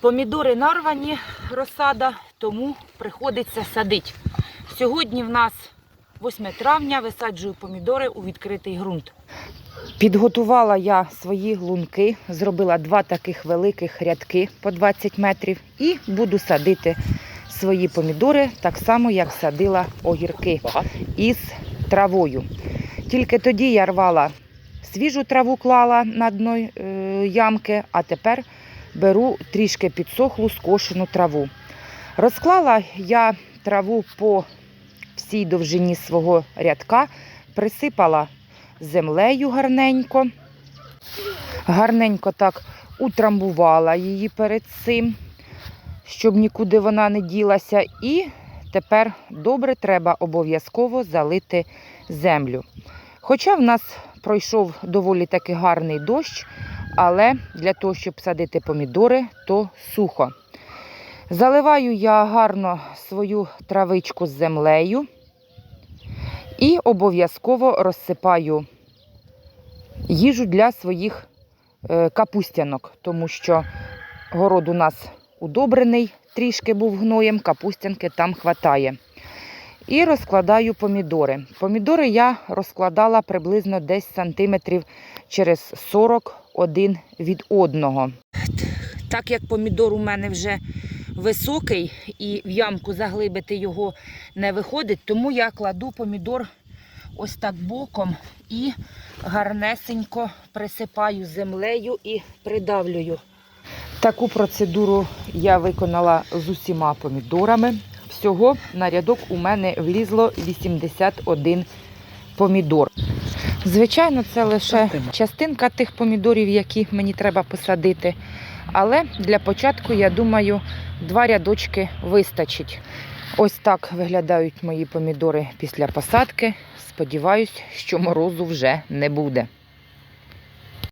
Помідори нарвані, розсада, тому приходиться садити. Сьогодні в нас 8 травня, висаджую помідори у відкритий ґрунт. Підготувала я свої лунки, зробила два таких великих рядки по 20 метрів і буду садити свої помідори так само, як садила огірки із травою. Тільки тоді я рвала свіжу траву клала на дно е, ямки, а тепер беру трішки підсохлу скошену траву. Розклала я траву по всій довжині свого рядка, присипала землею гарненько. Гарненько так утрамбувала її перед цим, щоб нікуди вона не ділася. І тепер добре треба обов'язково залити землю. Хоча в нас пройшов доволі таки гарний дощ, але для того, щоб садити помідори, то сухо. Заливаю я гарно свою травичку з землею і обов'язково розсипаю їжу для своїх е, капустянок, тому що город у нас удобрений, трішки був гноєм, капустянки там хватає. І розкладаю помідори. Помідори я розкладала приблизно десь сантиметрів через 41 від одного. Так як помідор у мене вже високий і в ямку заглибити його не виходить, тому я кладу помідор ось так боком і гарнесенько присипаю землею і придавлюю. Таку процедуру я виконала з усіма помідорами. Всього на рядок у мене влізло 81 помідор. Звичайно, це лише частинка тих помідорів, які мені треба посадити. Але для початку, я думаю, два рядочки вистачить. Ось так виглядають мої помідори після посадки. Сподіваюсь, що морозу вже не буде.